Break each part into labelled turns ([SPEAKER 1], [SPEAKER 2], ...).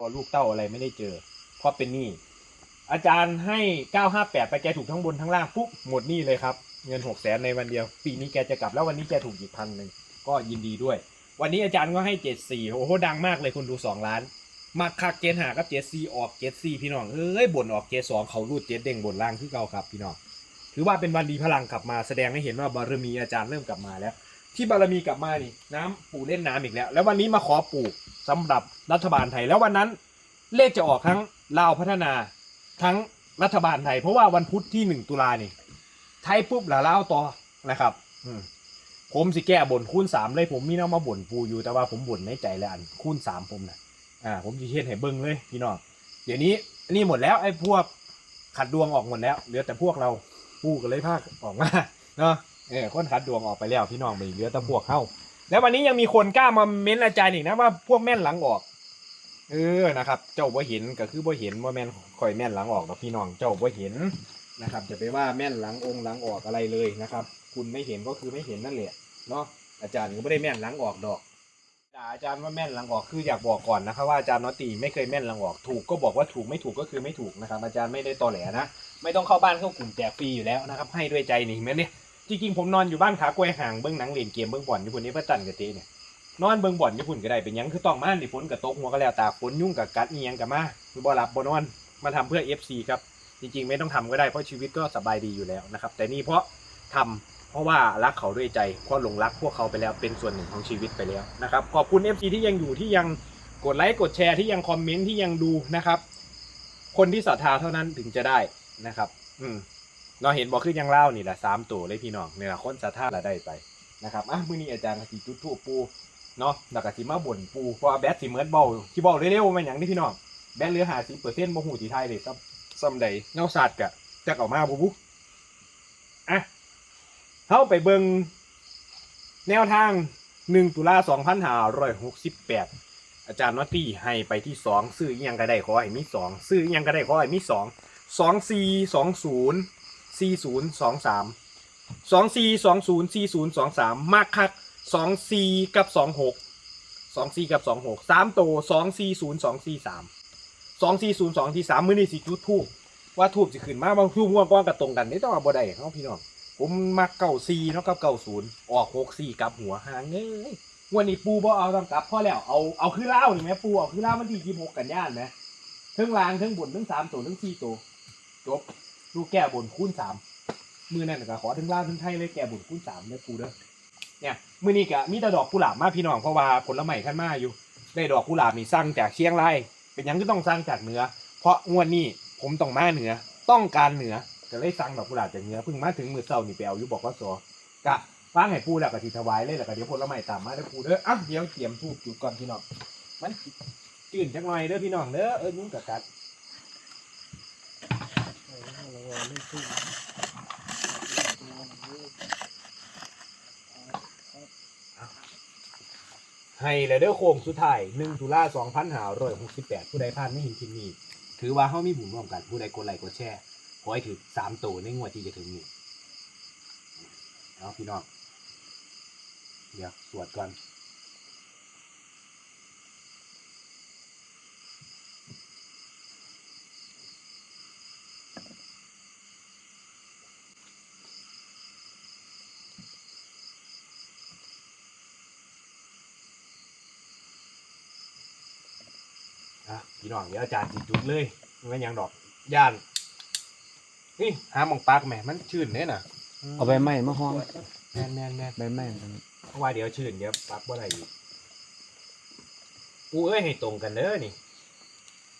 [SPEAKER 1] พอลูกเต้าอะไรไม่ได้เจอ เพราะเป็นหนี้อาจารย์ให้ 958 ไปแกถูกทั้งบนทั้งล่างปุ๊บหมดหนี้เลยครับ เงิน 6 0แสนในวันเดียว ปีนี้แกจะกลับแล้ววันนี้แกถูกอีกพันหนึ่งก็ยินดีด้วย วันนี้อาจารย์ก็ให้ 74 โอ้โหดังมากเลยคนดู 2 ล้านมาคักเกณฑ์หากับ 74 ออก 74 พี่น้องเอ้ยบ่นออกเกสองเขารูดเจ็ดเด้งบนล่างคือเก่าครับพี่น้องถือว่าเป็นวันดีพลังกลับมาแสดงให้เห็นว่าบารมีอาจารย์เริ่มกลับมาแล้ว ที่บารมีกลับมานี่น้ำปู่เล่นน้ำอีกแล้ว แล้ววันนี้มาขอปู่ สำหรับรัฐบาลไทย แล้ววันนั้นเลขจะออกทั้งลาวพัฒนาทั้งรัฐบาลไทย เพราะว่าวันพุธที่หนึ่งตุลานี่ไทยปุ๊บแล้วลาวต่อนะครับ อืมผมสิแก้บ่นคูณสามเลยผมมีน้ำมาบ่นปูอยู่แต่ว่าผมบ่นในใจแล้วอันคูณสามผมนะอ่า ผมจะเฮ็ดให้เบิ้งเลยพี่น้องเดี๋ยวนี้นี่หมดแล้วไอ้พวกขัดดวงออกหมดแล้วเหลือแต่พวกเราปูกันเลยภาคออกมาเนาะเออคนขัดดวงออกไปแล้วพี่น้องไปเหลือแต่พวกเข้า แล้ววันนี้ยังมีคนกล้ามาเม้นอาจารย์อีกนะว่าพวกแม่นหลังออก เออนะครับ เจ้าบ่เห็นก็คือบ่เห็นว่าแม่นข่อยแม่นหลังออกดอกพี่น้องเจ้าบ่เห็นนะครับจะไปว่าแม่นหลังองค์หลังออกอะไรเลยนะครับ คุณไม่เห็นก็คือไม่เห็นนั่นแหละเนาะอาจารย์ก็ไม่ได้แม่นหลังออกดอกด่าอาจารย์ว่าแม่นหลังออกคืออยากบอกก่อนนะครับว่าอาจารย์นอตีไม่เคยแม่นหลังออกถูกก็บอกว่าถูกไม่ถูกก็คือไม่ถูกนะครับอาจารย์ไม่ได้ตอแหลนะไม่ต้องเข้าบ้านเข้ากลุ่มแจกฟรีอยู่แล้วนะครับให้ด้วยใจนี่เห็นไหมเนี่ย จริงๆผมนอนอยู่บ้านขากล้วยห่างเบิ้องหนังเล่นเกมเบิ้องบ่อลอยู่คนนี้พระจันทร์กับเจเนี่ยนอนเบิ่งบ่อนญี่ปุ่นก็ได้เป็นยังคือต้องมาดิฝนกับตกหัวก็แล้วตาฝนยุ่งกับกัดเอียงกับมาบ่หลับบ่นอนมาทำเพื่อ FC ครับจริงๆ ไม่ต้องทำก็ได้เพราะชีวิตก็สบายดีอยู่แล้วนะครับ แต่นี่เพราะทำเพราะว่ารักเขาด้วยใจเพราะหลงรักพวกเขาไปแล้วเป็นส่วนหนึ่งของชีวิตไปแล้วนะครับขอบคุณ FC ที่ยังอยู่ที่ยังกดไลค์กดแชร์ที่ยังคอมเมนต์ที่ยังดูนะครับ คนที่ศรัทธาเท่านั้นถึงจะได้นะครับ อืม เราเห็นบอกขึ้นยังเล่านี่แหละสามตัวเลยพี่น้องเนี่ยคนศรัทธาละได้ไปนะครับอะมื้อนี้อาจารย์กสิจุดทูปปูเนาะแล้วก็สิมาบ่นปูเพราะว่าแบตสิเหมือนเบาที่เบาเร็วๆมันหยังนี่พี่น้องแบตเหลือหาสิเปอร์เซ็นต์บ่หูสิไทยเลยซ้ำซ้ำใดเงาสัตว์กะจักออกมาบ่บุอะเฮาไปเบิ่งแนวทาง 1 ตุลา2568 อาจารย์นอตตี้ให้ไปที่ 2 ซื้ออีหยังก็ได้ขอให้มี 2 ซื้ออีหยังก็ได้ขอให้มี 2 2 4 2 0 4 0 2 3 2 4 2 0 4 0 2 3มากคักสองสี่กับสองหกสองสี่กับสองหกสามโตสองสี่ศูนย์สองสี่สามสองสี่ศูนย์สองที่สามมือนี่สิจุดทูบว่าทูบสิขึ้นมาบางทูบง่วงก้อนกับตรงกันนี่ต้องเอาบ่ได้เขาพี่น้องผมมักเก่าสี่เนาะกับเก่าศูนย์ออกหกสี่กับหัวหางเอ้ยวันนี้ปูบ่เอาต้องกลับพ่อแล้วเอาเอาคือเล่านี่ไหมปูเอาคือเล่ามันที่ยี่หกกันย่านไหมทั้งลางเทั้งบนเทั้งสามตัวทั้งสี่ตัวจบ ลูกแก้บนคูณสามมือนั่นก็ขอเทั้งล่างเทั้งไทยเลยแก้บนคูณสามเลยปูเด้อเนี่ยมือนี้ก็มีแต่ดอกกุหลาบมาพี่น้องเพราะว่าผลไม้ขั้นมาอยู่ ได้ดอกกุหลาบนี่สร้างจากเชียงรายเป็นยังก็ต้องสร้างจากเหนือ เพราะงวดนี้ผมต้องมาเหนือต้องการเหนือก็เลยสั่งดอกกุหลาบจากเหนือเพิ่งมาถึงมือเช้านี่ไปเอาอยู่บอกว่าสอกะฟังให้ปูแล้วก็สิถวายเลยแล้วก็เดี๋ยวผลไม้ตามมาเด้อปูเด้ออะเดี๋ยวเตรียมทูบจุดก่อนพี่น้องมันจืดจังหน่อยเด้อพี่น้องเด้อเออยุ่งกับกัด ไม่ขึ้นให้เลยเด้อโค้งสุดท้าย1ตุลา2568 ผู้ใดพลาดไม่เห็นคลิปนี้ ถือว่าเฮามีบุญร่วมกัน ผู้ใดกดไลค์กดแชร์ขอให้ถึง3ตัวในงวดที่จะถึงนี้เอาพี่น้อง เดี๋ยวสวดก่อน อะพี่น้องเดี๋ยวอาจารย์จิจุดเลยมันยังดอกย่าน นี่หาหมองปากแหม่มันชื่นเนี่ยน่ะ
[SPEAKER 2] เอาใบไม้มาห้อง
[SPEAKER 1] แม่นแม่นแม่น
[SPEAKER 2] ใบไม้กัน
[SPEAKER 1] เพราะว่าเดี๋ยวชื่นเดี๋ยวปักบ่ได้อีกกูเอ้ยให้ตรงกันเด้อนี่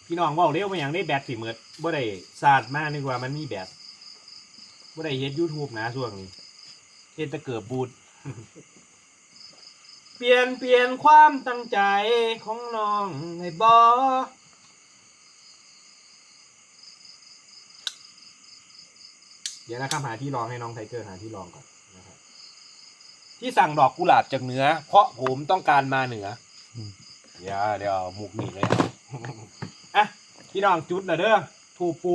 [SPEAKER 1] พี่น้องเว่าเร็วมาอย่างได้แบตสิเมิดบ่ได้ศาสตร์มากนี่กว่ามันมีแบตบ่ได้เฮ็ด YouTube นะช่วงนี้เฮ็ดแตะเกิดบูด เปลี่ยนเปลี่ยนความตั้งใจของน้องให้บ่เดี๋ยวนะครับหาที่รองให้น้องไทเกอร์หาที่รองก่อนนะครับที่สั่งดอกกุหลาบจากเหนือ เพราะผมต้องการมาเหนืออเดี๋ยวเดี๋ยวเอาหมุกหนีเลยอะพี่น้องจุดนะเด้อถูกปู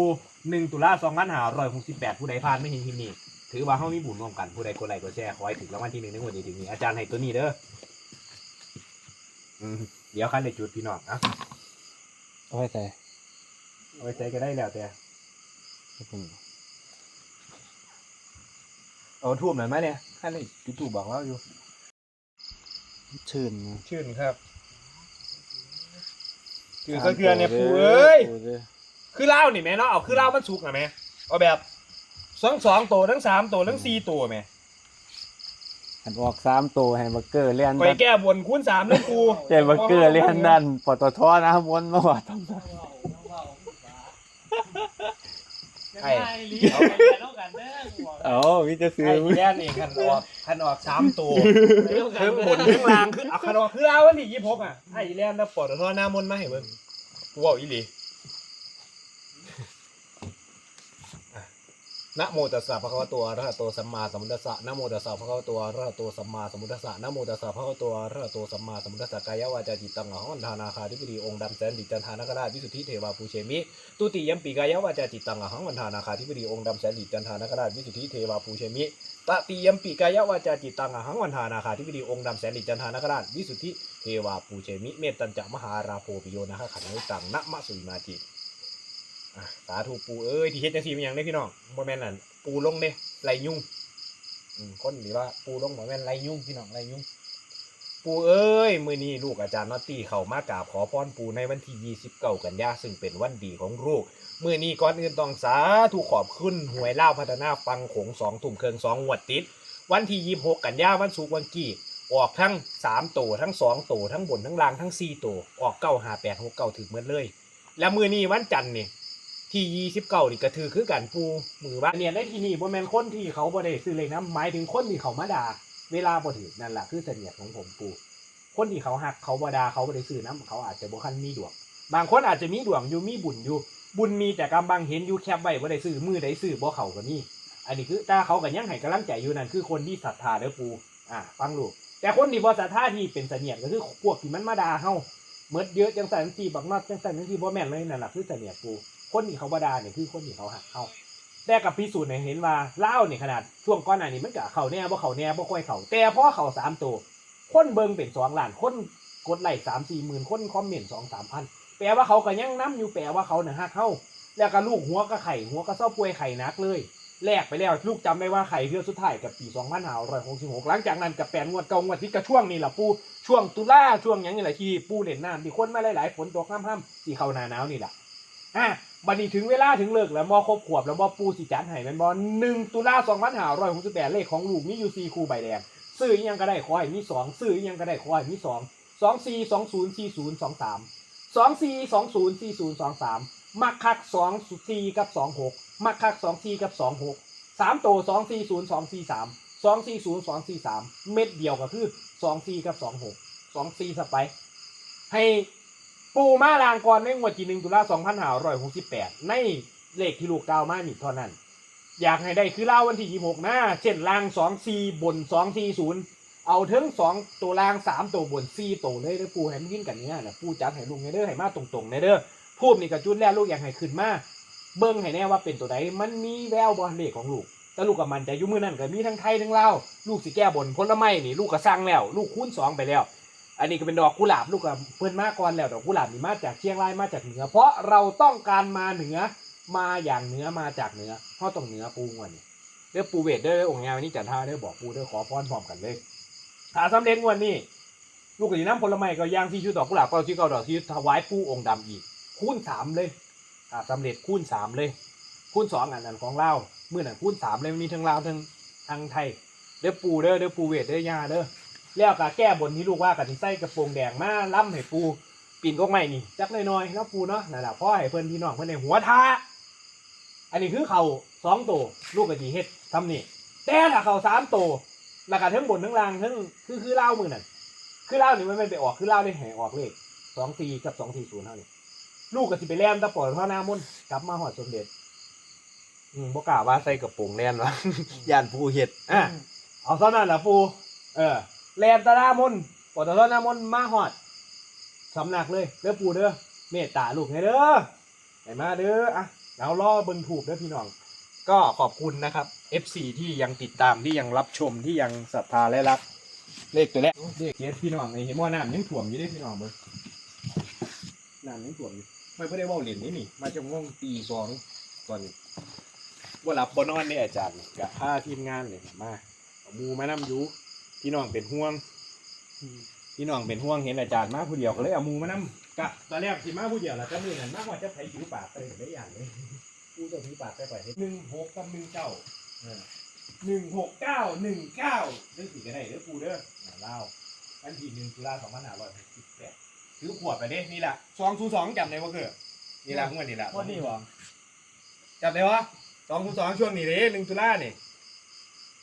[SPEAKER 1] หนึ่งตุลาสองพันห้าร้อยหกสิบแปดผู้ใดพลาดไม่เห็นคลิปนี้ถือว่าเขามีบุญร่วมกันผู้ใดกดไลค์กดแชร์ขอให้ถึงรางวัลที่หนึ่งในวันนี้ถึงนี้อาจารย์ให้ตัวนี้เด้อ อืมเดี๋ยวขั้นในจุดพี่น้องอะ
[SPEAKER 2] เอาไว้ใส่
[SPEAKER 1] เอาไปใส่ก็ได้แล้วแต่
[SPEAKER 2] ให้ผม
[SPEAKER 1] เอาทูบหน่อยไหมเนี่ยให้เลยจุดทูบบอกเราอยู่
[SPEAKER 2] ชื่นนะ
[SPEAKER 1] ชื่นครับคือก็คือเนี่ยปูเอ้ย
[SPEAKER 2] ปูเด้อ
[SPEAKER 1] คือเหล้านี่แม่เนาะเอาคือเหล้ามันสุกนะแม่เอาแบบสองสองตัวทั้งสามตัวทั้งสี่ตัวแม่
[SPEAKER 2] อันออกสามตัวให้บักเกอร์เลียน
[SPEAKER 1] ไป
[SPEAKER 2] ดัน
[SPEAKER 1] แก้บนคูณสามเลยกู
[SPEAKER 2] เจบักเกอร์เลียนดันปตทนะวนมาว่าต้อง
[SPEAKER 1] ไอ้
[SPEAKER 3] เอาไปเรียนเอากันเด้อกูบอก
[SPEAKER 2] เอ้าวิจะซื้อ
[SPEAKER 1] ไอ้
[SPEAKER 2] มึง
[SPEAKER 1] แย่นี่คันออกคันออกสามตัว
[SPEAKER 3] ไปเรียนเอากั
[SPEAKER 1] เพิ่
[SPEAKER 3] น
[SPEAKER 1] ม
[SPEAKER 3] เด้
[SPEAKER 1] บ
[SPEAKER 3] อน
[SPEAKER 1] ข้างล่างคือเอาคันออกคือเอาวันที่ยี่หกอะไอ้แล่นแล้วปลดท่อหน้ามนต์มาให้เบิ่งกูบอกอีหลีอะ นะโมตัสสะภะคะวะโตอะระหะโตสัมมาสัมพุทธัสสะนะโมตัสสะภะคะวะโตอะระหะโตสัมมาสัมพุทธัสสะนะโมตัสสะภะคะวะโตอะระหะโตสัมมาสัมพุทธัสสะกายวาจาจิตตังหังวันทานาคาธิบดีองค์ดำแสนดิจันทานคราชวิสุทธิเทวาภูเชมิตุติยมปีกายวาจาจิตตังหังวันทานาคาธิบดีองค์ดำแสนดิจันทานคราชวิสุทธิเทวาภูเชมิตติยมปีกายวาจาจิตตังหังวันทานาคาธิบดีองค์ดำแสนดิจันทานคราชวิสุทธิเทวาภูเชมิเมตตัญจะมหาราโพปิโยนะขันนิตังนะมะสุยมาจิอะ สาธุปูเอ้ยที่เฮ็ดจังซี่เป็นหยังได้พี่น้องบ่แม่นนั่นปูลงเด้ไล่ยุ่งอืมคนหรือว่าปูลงบ่แม่นไล่ยุ่งพี่น้องไล่ยุ่งปูเอ้ยมือนี้ลูกอาจารย์นอตตี้เข้ามากราบขอพรปูในวันที่29กันยาซึ่งเป็นวันดีของลูกมือนี้ก่อนอื่นต้องสาธุขอบคุณหวยเล่าวพัฒนาฟังโขงสองถุ่มเครื่องสองงวดติด วันที่26กันยาวันศุกร์วันกี้ออกทั้ง3ตัวทั้ง2ตัวทั้งบนทั้งล่างทั้ง4ตัวออก9 5 8 6 9ถึงเหมือนเลย แล้วมือนี้วันจันทร์นี่ ที่29นี่ก็ถือคือกันปูมือว่าเนี่ยในที่นี่บ่แมนคนที่เขาบ่ได้ซื้อเลขนะหมายถึงคนที่เขามาด่าเวลาบ่ถือนั่นแหละคือเสนียดของผมปูคนที่เขาหักเขาบดาเขาบ่ได้ซื้อน้ำเขาอาจจะบ่คันมีดวงบางคนอาจจะมีดวงอยู่มีบุญอยู่ บุญมีแต่กำบังเห็นอยู่แคบไว้บ่ได้ซื้อมือได้ซื้อบ่เขาก็มีอันนี้คือถ้าเขาก็ยังให้กำลังใจอยู่นั่นคือคนที่ศรัทธาเด้อปูอ่าฟังลูกแต่คนที่บ่ศรัทธาที่เป็นเสนียดก็คือพวกที่มันมาด่าเฮาเมิดเยอะจังสันสีบักนัดจังสันจังสีบ่แม่นเลยนั่นแหละคือเสนียดปู คนที่เขาบดาเนี่ยคือคนที่เขาหักเฮาแต่กับพิสูจน์ให้เห็นว่าเล่าวนี่ยขนาดช่วงก่อนหน้านี้มันก็เขาแน่บ่เขาแน่บ่ค่อยเขาแต่พอเขาสามตัวคนเบิงเป็นสองล้านคนกดไลค์สามสี่หมื่นคนคอมเมนต์สองสามพันแปลว่าเขาก็ยังน้ำอยู่แปลว่าเขาเนี่ยฮักเข้าแล้วก็ลูกหัวก็ไข่หัวก็เศร้าป่วยไข่นักเลยแลกไปแล้วลูกจำได้ว่าไข่เทือสุดท้ายกับปีสองพันห้าร้อยหกสิบหกหลังจากนั้นกับแปดงวดเก่างวดที่กระช่วงนี่แหละปูช่วงตุลาช่วงยังนี่แหละที่ปูเล่นน้ำที่คนมาหลายๆฝนตกห้ามๆที่เขาหนาหนาวนี่แหละอะ บัดนี้ถึงเวลาถึงเลิกแล้วมอครบขวบแล้วมอปูสิจัดให้แมันบอหนึ่งตุลาสองพันห้าร้อยหกสิบแปดเลขของลูกมีอยู่สี่คู่ใบแดงซื้ออีหยังก็ได้ขอให้มีสองซื้ออีหยังก็ได้ขอให้มีสองสองสี่สองศูนย์สี่ศูนย์สองสามสองสี่สองศูนย์สี่ศูนย์สองสามมักคักสองสี่กับสองหกมักคักสองสี่กับสองหกสามโตสองสี่ศูนย์สองสี่สามสองสี่ศูนย์สองสี่สามเม็ดเดียวก็คือสองสี่กับสองหกสองสี่สไปให้ ปูมาลางก่อนในงวดที่หนึ่งตุลาสองพันห้าร้อยหกสิบแปดในเลขที่ลูกกาวมานี่เท่านั้น อยากให้ได้คือเล่าวันที่ยี่หกนะเช่นลางสองสี่บนสองสี่ศูนย์เอาถึงสองตัวลางสามตัวบนสี่ตัวเลยเด้อปูให้มันวิ่งกันเนี้ยนะปูจัดให้ลุงให้เด้อให้มาตรงๆในเด้อพูดนี่กับจุดแล้วลูกอยากให้ขึ้นมาเบิ้งให้แน่ว่าเป็นตัวใดมันมีแววบอลเลขของลูกแต่ลูกกับมันใจะยุ่มือนั่นก็มีทั้งไทยทั้งลาวลูกสิแก้บนผลไม้นี่ลูกก็สร้างแล้ว ลูกคูณสองไปแล้ว อันนี้ก็เป็นดอกกุหลาบลูกกับเพื่อนมาก่อนแล้วดอกกุหลาบนี่มาจากเชียงรายมาจากเหนือ เพราะเราต้องการมาเหนือมาอย่างเหนือมาจากเหนือเพราะต้องเหนือปูงวนนี่เด้อปูเวทเด้อองค์งานวันนี้จันท่าเด้อบอกปูเด้อขอพรพร้อมกันเลยถาสำเร็จวดนี้ลูกกับสีน้ำผลไม้ก็ย่างที่ชุดดอกกุหลาบก็ที่เก้าดอกที่ถวายปูองค์ดำอีก คูณสามเลยอ่าสำเร็จคูณสามเลย คูณสองอันนั้นของเราเมื่อนั้นคูณสามเลยมีทั้งลาวทั้งทั้งไทยเด้อปูเด้อเด้อปูเวทเด้อยาเด้อ แล้วก็แก้บนที่ลูกว่ากับที่ใส่กระโปรงแดงมาล้ำให้ปูปีนกกไม้นี่จักน้อยๆแล้วปูเนาะนั่นแหละพ่อให้เพื่อนพี่น้องเพื่อนในหัวท้าอันนี้คือเขาสองตัวลูกกะจีเฮ็ดทำนี่แต่ถ้าเขาสามตัวแล้วก็ทั้งบนทั้งล่างทั้งคือคือเล่ามือนั่นคือเล่านี่มันไม่ไปออกคือเล่าได้แห่ออกเลขสองสี่กับสองสี่ศูนย์เท่านี้ลูกก็สิไปแล่นตะปอดเท่าหน้ามุ่นกลับมาหอดสมเด็จอืมบ่กล้าว่าใส่กระโปรงแล่นวะย่านปูเห็ดอะเอาเท่านั้นล่ะปูเออ แลนตะหน้ามนปอดตะหน้ามนมาหอดสำนักเลยเด้อปูเด้อเมตตาลูกให้เด้อให้มาเด้ออะเราล่อเบิ่งถูกเด้วยพี่น้อง ก็ขอบคุณนะครับ FC ที่ยังติดตามที่ยังรับชมที่ยังศรัทธาและรัก เลขตัวแรกเลขเกสพี่น้องไอ้เห็นว่าน้ำยังถ่วมอยู่เด้พี่น้องเบิ่งน้ำยังถ่วมอยู่ไม่ได้เว่าเหรียญนี่นี่ มาจากง่วงตีสองตอนนี้ว่าหลับบนนอนเนี่ยอาจารย์กับผ้าทีมงานเลยมาหมูมานำอยู พี่น้องเป็นห่วง พี่น้องเป็นห่วงเห็นอาจารย์มาผู้เดียวก็เลยเอาหมูมานำกะตอนแรกสิมาผู้เดียวแหละจะมือนั่นมากกว่าจะไผผิวปากไปได้อย่างเลยกูจะผิวปากไปก่อนหนึ่งหกกับหนึ่งเก้าหนึ่งหกเก้าหนึ่งเก้าเรื่องสี่กันได้เด้อกูเด้ออ่าเล่าวันที่หนึ่งตุลาสองพันห้าร้อยหกสิบแปดซื้อขวดไปเด้นี่แหละสองศูนย์สองจำได้ว่าเกิดนี่แหละงวดนี่แหละ
[SPEAKER 3] วันนี้วะ
[SPEAKER 1] จำได้วะสองคูณสองช่วงนี้เด้หนึ่งตุลานี่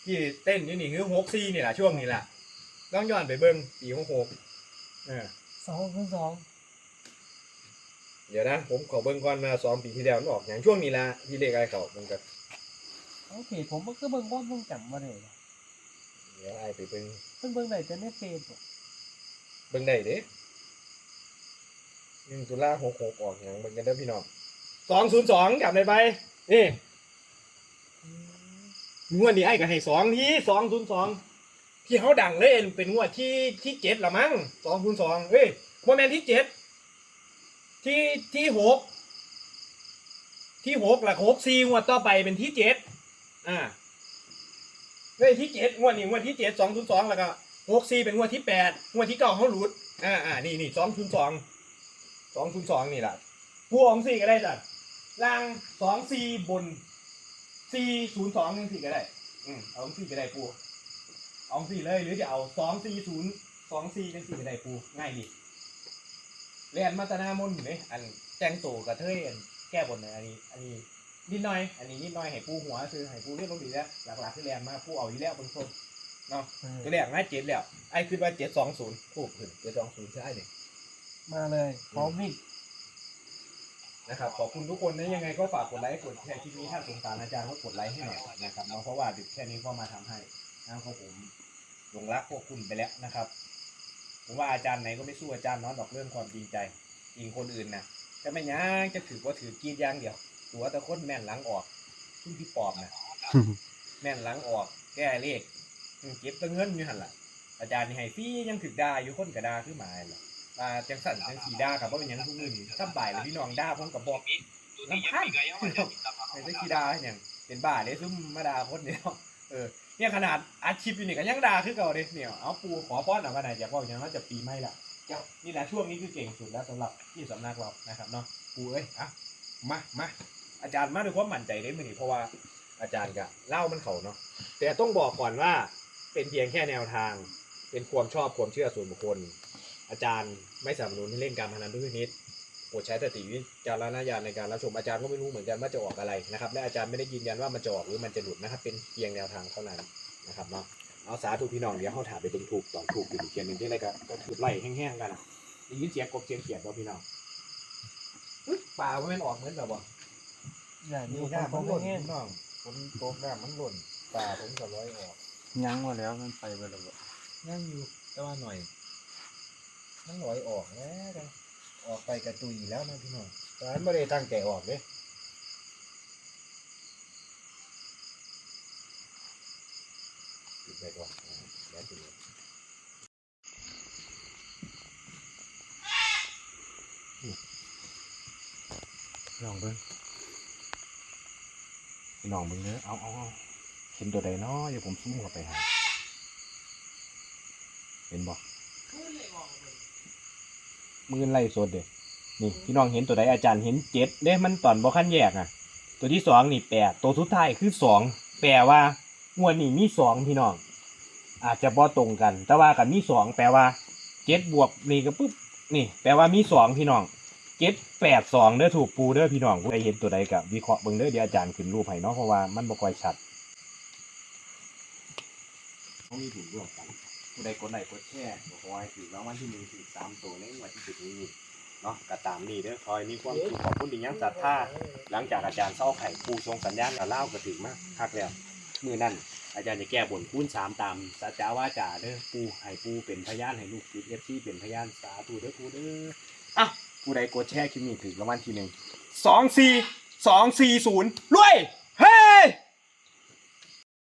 [SPEAKER 1] ที่เต้นอยู่นี่คือหกซีนี่แหละช่วงนี้แหละต้องย้อนไปเบิ้งปีหกหกเออ
[SPEAKER 3] สองคูณสอง
[SPEAKER 1] เดี๋ยวนะ ผมขอเบิ้งก่อนมาสองปีที่แล้วมันออกอย่างช่วงนี้ละที่เลขอะไรเขามันก็
[SPEAKER 3] โอเค ผมมันก็เบิ่งว่าเบิ่งจำมาเลย
[SPEAKER 1] เดี๋ยวไอ้ไปเบิ้ง
[SPEAKER 3] เพิ่งเบิ่งไหนจะในเฟซบุ๊ก
[SPEAKER 1] เบิ้งได้เด้หนึ่งตุลาหกหกออกอย่างเบิ้งกันเด้อพี่น้องสองศูนย์สองจำได้ไปนี่ งวดนี้ไอ้ก็ให้สองที่สองศูนย์สองที่เขาดังเลยเป็นงวดที่ที่เจ็ดละมั้งสองศูนย์สองเฮ้ยโมเมนที่เจ็ดที่ที่หกที่หกลักหกสี่งวดต่อไปเป็นที่เจ็ดอ่าเฮ้ยที่เจ็ดงวดนี้งวดที่เจ็ดสองศูนย์สองแล้วก็หกสี่เป็นงวดที่แปดงวดที่เก้าเขาหลุดอ่าอ่านี่นี่สองศูนย์สองสองศูนย์สองนี่แหละผู้ของสี่ก็ได้จ้ะล่างสองสี่บน สี่ศูนย์สองหนึ่งสี่ก็ได้ อืมเอาสี่ก็ได้ปูเอาสี่เลยหรือจะเอาสองสี่ศูนย์สองสี่เป็นสี่ก็ได้ปูง่ายดีเรียนมาตนามนอยู่เลยอันแจ้งโตกระเทยอันแก้บนเนี่ยอันนี้ อันนี้นิดหน่อย อันนี้นิดหน่อยให้ปูหัวคือให้ปูเรียกลงดีแล้วหลักๆคือแรงมากปูเอาอยู่แล้วเบางคนเนาะก็แรงง่ายเจ็ดแล้วไอ้คือว่าเจ็ดสองศูนย์ถูกขึ้นเจ็ดสองศูนย์ใช่เลย
[SPEAKER 3] มาเลยพร้อมวิ่ง
[SPEAKER 1] นะครับขอบคุณทุกคนนะยังไงก็ฝากกดไลค์กดแชร์คลิปนี้ถ้าสงสารอาจารย์ก็กดไลค์ให้หน่อยนะครับเนาะเพราะว่าดึกแค่นี้ก็มาทำให้นะครับผมหลงรักพวกคุณไปแล้วนะครับผมว่าอาจารย์ไหนก็ไม่สู้อาจารย์เน้องดอกเรื่องความจริงใจจริงคนอื่นนะจะไม่ยั้งจะถือว่าถือกรีดอย่างเดียวตัวแต่คนแม่นหลังออกขึ้นพี่ปอบนะแม่นหลังออก แก้เลขอืมเก็บแตัเงินอยู่หันล่ะอาจารย์นี่ให้ฟรียังถึกด่าอยู่คนกระดาขึ้นมาล่ะ มาจังสั่นจังสีด่ากับว่าเป็นหยังทุกมือนี่ถ้าบ่ายแล้วพี่น้องด่าผมกับบอกน้ำพันไอ้เจ้าขี้ด่าอย่างเป็นบ้าเลยซุ่มมาด่าคนเดียวเออเนี่ยขนาดอาชีพอยู่นี่ก็ยังด่าคือเก่าเลยเนี่ยเอาปูขอป้อนหน่อยว่าไหนอยากบอกอย่างว่าจะปีไม่ละเจ้านี่แหละช่วงนี้คือเก่งสุดแล้วสำหรับที่สำนักเรานะครับเนาะปูเอ้ยอะมามาอาจารย์มาด้วยความมั่นใจได้มือนี่เพราะว่าอาจารย์กะเล่ามันเขาเนาะแต่ต้องบอกก่อนว่าเป็นเพียงแค่แนวทาง เป็นความชอบความเชื่อส่วนบุคคล อาจารย์ไม่สนับสนุนให้เล่นการพนันทุกชนิดโปรดใช้สติวิจารณญาณในการรับชมอาจารย์ก็ไม่รู้เหมือนกันว่าจะออกอะไรนะครับและอาจารย์ไม่ได้ยืนยันว่ามันจะออกหรือมันจะหลุดนะครับเป็นเพียงแนวทางเท่านั้นนะครับเนาะเอาสาธุพี่น้องเดี๋ยวเขาถามไปตรงถูกตอนถูกอยู่อีกเทียนหนึ่งที่อะไรก็ก็ถูกไล่แห้งๆกันอะได้ยินเสียงกบเสียงเขียดบ่พี่น้องอุ๊ยป่าว่ามันออกเหมือนแบบว่า
[SPEAKER 3] อย่างนี้
[SPEAKER 1] นี่
[SPEAKER 3] ครั
[SPEAKER 1] น้า
[SPEAKER 3] บ
[SPEAKER 1] มันหล่น
[SPEAKER 3] แห้ง
[SPEAKER 1] พี่น้องฝนตกน้ามันหล่นป่าผมก็ร้อยออก
[SPEAKER 2] ยั้งมาแล้วมันไปไปแล้วบ่
[SPEAKER 1] นั่งอยู่แต่ว่าหน่อย มันลอยออกแล้วกันออกไปกระตุยแล้วนะพี่น้องแต่อันไม่ได้ตั้งใจออกเลยปิดไปก่อนอ่าเดี๋ยวปิดลองเบิ้งพี่น้องเบิ้งเด้อเอาเอาเอาเห็นตัวใดเนาะเดี๋ยวผมซูมเข้าไปหาเห็นบ่ มือไล่สดเด้นี่พี่น้องเห็นตัวใดอาจารย์เห็นเจ็ดเด้มันตอนบ่ขั้นแยกอะ ตัวที่สองนี่แปดตัวสุดท้ายคือสองแปลว่างวดนี้มีสองพี่น้อง อาจจะบ่ตรงกัน แต่ว่ากันมีสองแปลว่าเจ็ดบวกนี่ก็ปุ๊บนี่ แปลว่ามีสองพี่น้องเจ็ดแปดสองเด้อถูกปูเด้อพี่น้องผู้ใดเห็นตัวใดกับวิเคราะห์เบิ่งเด้อเดี๋ยวอาจารย์ขึ้นรูปให้เนาะเพราะว่ามันบ่ค่อยชัดเขามีถูกร่วมกัน ผู้ใดกดไลค์กดแชร์ขอให้ถือรางวัลที่หนึ่งถึงสามตัวในงวันที่สิบนี้เนาะก็ตามนี้เด้อคอยมีความสุขขอบคุณที่ยังศรัทธาหลังจากอาจารย์เศร้าไข่ปูทรงสัญญาณกับเล่าก็ถึงมากคักแล้วมือนั่นอาจารย์จะแก้บนคูณสามตามสัจจาว่าจ่าเด้อปูให้ปูเป็นพยานให้ลูกศิษย์เอฟซีเป็นพยานสาธุเด้อปูเด้ออะผู้ใดกดแชร์คลิปนี้ถึงรางวัลที่หนึ่งสองสี่สองสี่ศูนย์รวย